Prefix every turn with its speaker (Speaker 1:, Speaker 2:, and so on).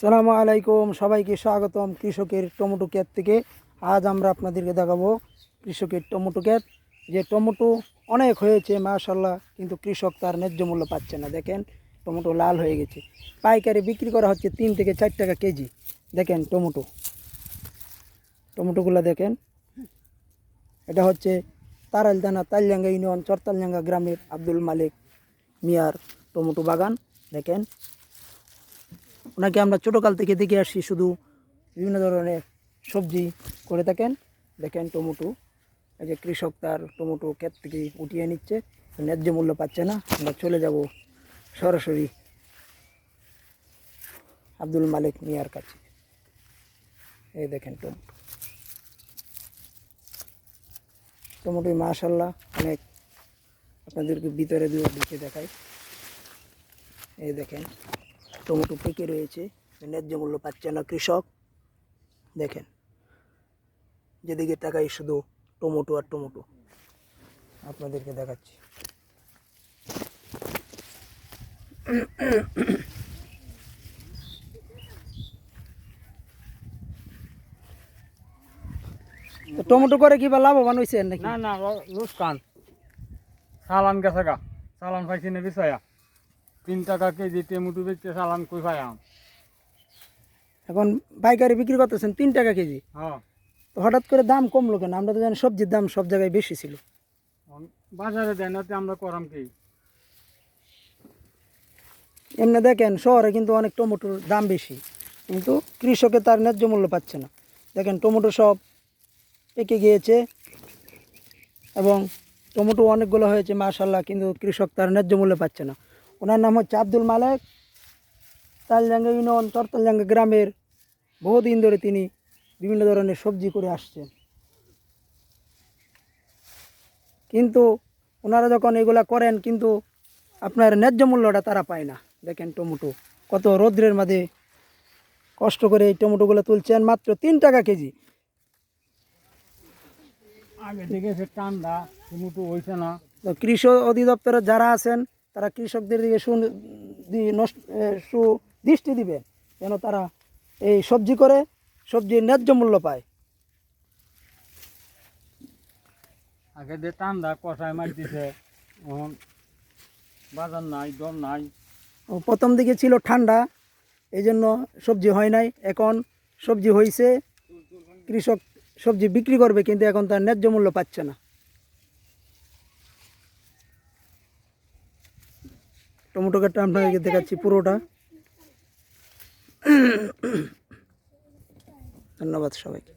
Speaker 1: সালামু আলাইকুম, সবাইকে স্বাগতম কৃষকের টমেটো ক্ষেত থেকে। আজ আমরা আপনাদেরকে দেখাবো কৃষকের টমেটো ক্ষেত। যে টমেটো অনেক হয়েছে মাশাল্লাহ কিন্তু কৃষক তার ন্যায্য মূল্য পাচ্ছে না। দেখেন, টমেটো লাল হয়ে গেছে। পাইকারি বিক্রি করা হচ্ছে তিন থেকে চার টাকা কেজি। দেখেন টমেটো। টমেটোগুলো দেখেন। এটা হচ্ছে তারালদানা তালজাঙ্গা ইউনিয়ন চরতালজাঙ্গা গ্রামের আব্দুল মালিক মিয়ার টমেটো বাগান। দেখেন ওনাকে আমরা ছোটোকাল থেকে দেখে আসছি, শুধু বিভিন্ন ধরনের সবজি করে থাকেন। দেখেন টমেটো, এই যে কৃষক তার টমেটো ক্ষেত থেকে উঠিয়ে নিচ্ছে, ন্যায্য মূল্য পাচ্ছে না, আমরা চলে যাব সরাসরি আব্দুল মালিক মিয়ার কাছে। এই দেখেন টমেটো। টমেটো মাশাল্লাহ অনেক আপনাদেরকে ভিতরে দিয়ে দেখাই। এই দেখেন। টমেটো পেকে রয়েছে। ন্যায্য মূল্য পাচ্ছে না কৃষক। দেখেন। যেদিকে টাকাই শুধু টমেটো আর টমেটো। আপনাদেরকে দেখাচ্ছি। টমেটো করে কি বা লাভবান হয়েছে নাকি?
Speaker 2: না না লুসকান চালান গেছে গা। চালান পাইছি না বিষয়া তিন টাকা কেজি টেমুটু বেচতে চালান কই পাইয়াম
Speaker 1: এখন পাইকারি বিক্রি করতেছেন তিন টাকা কেজি?
Speaker 2: হ্যাঁ।
Speaker 1: তো হঠাৎ করে দাম কমলো কেন? আমরা তো জানি সবজির দাম সব জায়গায় বেশি ছিল।
Speaker 2: বাজারে দেয় না আমরা করাম কি?
Speaker 1: এমনি দেখেন শহরে কিন্তু অনেক টমেটোর দাম বেশি কিন্তু কৃষকে তার ন্যায্য মূল্য পাচ্ছে না। দেখেন টমেটো সব পেকে গিয়েছে এবং টমেটো অনেকগুলো হয়েছে মাশাল্লাহ কিন্তু কৃষক তার ন্যায্য মূল্য পাচ্ছে না। ওনার নাম হচ্ছে আব্দুল মালেক। তালজাঙ্গা ইউনিয়ন চরতালজাঙ্গা গ্রামের বহুদিন ধরে তিনি বিভিন্ন ধরনের সবজি করে আসছেন। কিন্তু ওনারা যখন এগুলা করেন কিন্তু আপনার ন্যায্য মূল্যটা তারা পায় না। দেখেন টমেটো কত রৌদ্রের মাঝে কষ্ট করে এই টমেটোগুলো তুলছেন মাত্র তিন টাকা কেজি।
Speaker 2: আগে থেকে ঠান্ডা টেমুটু হইছে না।
Speaker 1: তো কৃষি অধিদপ্তরের যারা আছেন তারা কৃষকদের দিকে সু নষ্ট সুদৃষ্টি দিবে যেন তারা এই সবজি করে সবজির ন্যায্য মূল্য পায়।
Speaker 2: আগে যে ঠান্ডা কষায় মার দিছে বাজার নাই দর নাই।
Speaker 1: প্রথম দিকে ছিল ঠান্ডা এই জন্য সবজি হয় নাই। এখন সবজি হয়েছে কৃষক সবজি বিক্রি করবে কিন্তু এখন তার ন্যায্য মূল্য পাচ্ছে না। টমেটো কাঠটা আপনাদেরকে দেখাচ্ছি পুরোটা। ধন্যবাদ সবাইকে।